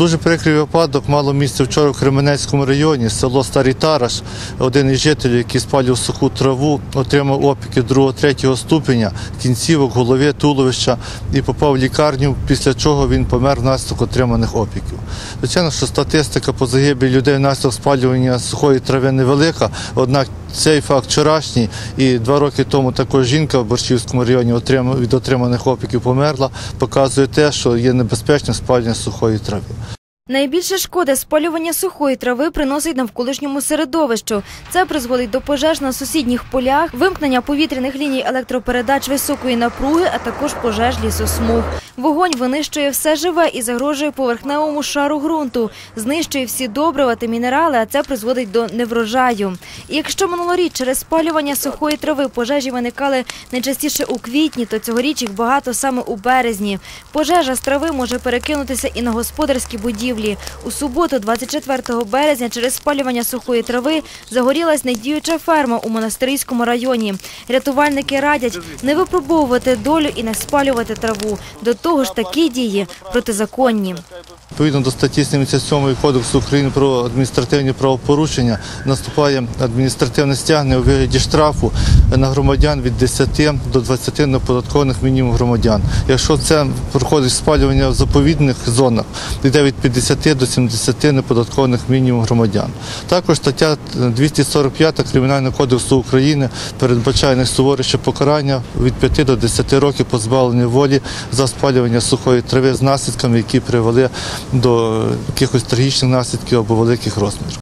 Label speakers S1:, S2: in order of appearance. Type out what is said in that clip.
S1: Дуже прикрий випадок мало місце вчора в Кременецькому районі, село Старий Тараш. Один із жителів, який спалював суху траву, отримав опіки 2-3 ступеня, кінцівок, голови, туловища і попав в лікарню, після чого він помер внаслідок отриманих опіків. Звичайно, що статистика по загибелі людей внаслідок спалювання сухої трави невелика, однак цей факт вчорашній і два роки тому також жінка в Борщівському районі від отриманих опіків померла, показує те, що є небезпечне спалювання сухої трави.
S2: Найбільше шкоди спалювання сухої трави приносить навколишньому середовищу. Це призводить до пожеж на сусідніх полях, вимкнення повітряних ліній електропередач високої напруги, а також пожеж лісосмуг. Вогонь винищує все живе і загрожує поверхневому шару ґрунту, знищує всі добрива та мінерали, а це призводить до неврожаю. І якщо минулоріч через спалювання сухої трави пожежі виникали найчастіше у квітні, то цьогоріч їх багато саме у березні. Пожежа з трави може перекинутися і на господарські будівлі. У суботу, 24 березня, через спалювання сухої трави загорілась недіюча ферма у монастирському районі. Рятувальники радять не випробовувати долю і не спалювати траву. До того ж, такі дії протизаконні.
S1: Відповідно до статті 77 Кодексу України про адміністративні правопорушення наступає адміністративне стягнення у вигляді штрафу на громадян від 10 до 20 неподаткованих мінімум громадян. Якщо це проходить спалювання в заповідних зонах, йде від 50 до 70 неподаткованих мінімум громадян. Також стаття 245 Кримінального кодексу України передбачає найсуворіше покарання від 5 до 10 років позбавлення волі за спалювання сухої трави з наслідками, які привели до якихось трагічних наслідків або великих розмірів.